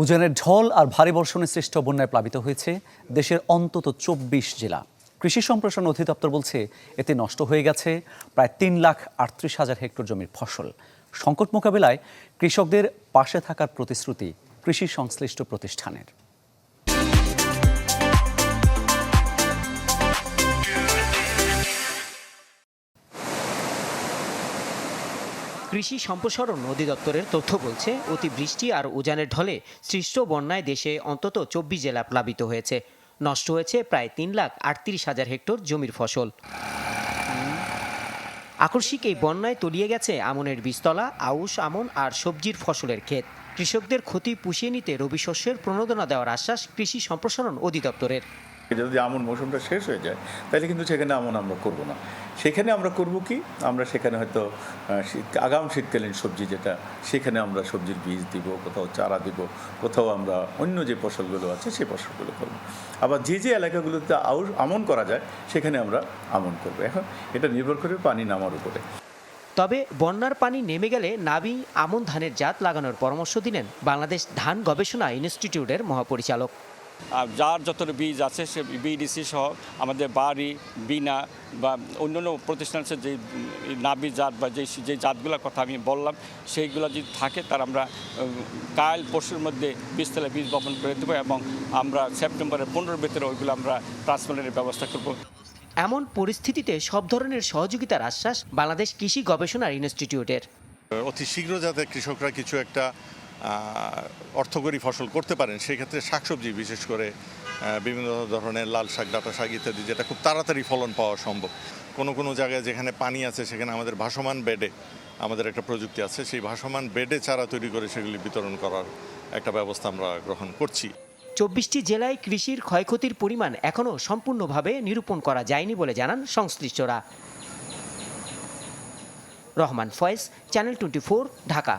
উজানের ঢল আর ভারী বর্ষণে সৃষ্ট বন্যায় প্লাবিত হয়েছে দেশের অন্তত চব্বিশ জেলা। কৃষি সম্প্রসারণ অধিদপ্তর বলছে, এতে নষ্ট হয়ে গেছে প্রায় তিন লাখ আটত্রিশ হাজার হেক্টর জমির ফসল। সংকট মোকাবেলায় কৃষকদের পাশে থাকার প্রতিশ্রুতি কৃষি সংশ্লিষ্ট প্রতিষ্ঠানের। কৃষি সম্প্রসারণ অধিদপ্তরের তথ্য বলছে, অতিবৃষ্টি আর উজানের ঢলে সৃষ্ট বন্যায় দেশে অন্তত চব্বিশ জেলা প্লাবিত হয়েছে। নষ্ট হয়েছে প্রায় তিন লাখ আটত্রিশ হাজার হেক্টর জমির ফসল। আকস্মিক এই বন্যায় তলিয়ে গেছে আমনের বীজতলা, আউশ, আমন আর সবজির ফসলের ক্ষেত। কৃষকদের ক্ষতি পুষিয়ে নিতে রবি শস্যের প্রণোদনা দেওয়ার আশ্বাস কৃষি সম্প্রসারণ অধিদপ্তরের। যদি আমন মৌসুমটা শেষ হয়ে যায়, তাহলে কিন্তু সেখানে আমন আমরা করব না। সেখানে আমরা করব কি? আমরা সেখানে হয়তো আগাম শীতকালীন সবজি যেটা, সেখানে আমরা সবজির বীজ দিব, কোথাও চারা দিব, কোথাও আমরা অন্য যে ফসলগুলো আছে সেই ফসলগুলো করব। আবার যে যে এলাকাগুলোতে আউশ, আমন করা যায়, সেখানে আমরা আমন করব। এখন এটা নির্ভর করে পানি নামার উপরে। তবে বন্যার পানি নেমে গেলে নাবি আমন ধানের জাত লাগানোর পরামর্শ দিলেন বাংলাদেশ ধান গবেষণা ইনস্টিটিউটের মহাপরিচালক। যার যত বীজ আছে সে বিডিসি সহ আমাদের বাড়ি বিনা বা অন্যান্য প্রতিষ্ঠান আছে যে নাবি জাত বা যে যে জাতগুলোর কথা আমি বললাম সেইগুলো যদি থাকে তার আমরা কাল পরশুর মধ্যে বীজতলা বীজ বপন করে দেবো এবং আমরা সেপ্টেম্বরের পনেরোর ভিতরে ওইগুলো আমরা ট্রান্সপ্লান্টের ব্যবস্থা করব। এমন পরিস্থিতিতে সব ধরনের সহযোগিতার আশ্বাস বাংলাদেশ কৃষি গবেষণা ইনস্টিটিউটের। অতি শীঘ্র যাতে কৃষকরা কিছু একটা অর্থকরী ফসল করতে পারেন, সেক্ষেত্রে শাকসবজি, বিশেষ করে বিভিন্ন ধরনের লাল শাক, ডাটা শাক ইত্যাদি, যেটা খুব তাড়াতাড়ি ফলন পাওয়া সম্ভব। কোনো কোনো জায়গায় যেখানে পানি আছে, সেখানে আমাদের ভাসমান বেডে আমাদের একটা প্রযুক্তি আছে, সেই ভাসমান বেডে চারা তৈরি করে সেগুলি বিতরণ করার একটা ব্যবস্থা আমরা গ্রহণ করছি। চব্বিশটি জেলায় কৃষির ক্ষয়ক্ষতির পরিমাণ এখনও সম্পূর্ণভাবে নিরূপণ করা যায়নি বলে জানান সংশ্লিষ্টরা। Rahman Foyez, channel twenty Dhaka.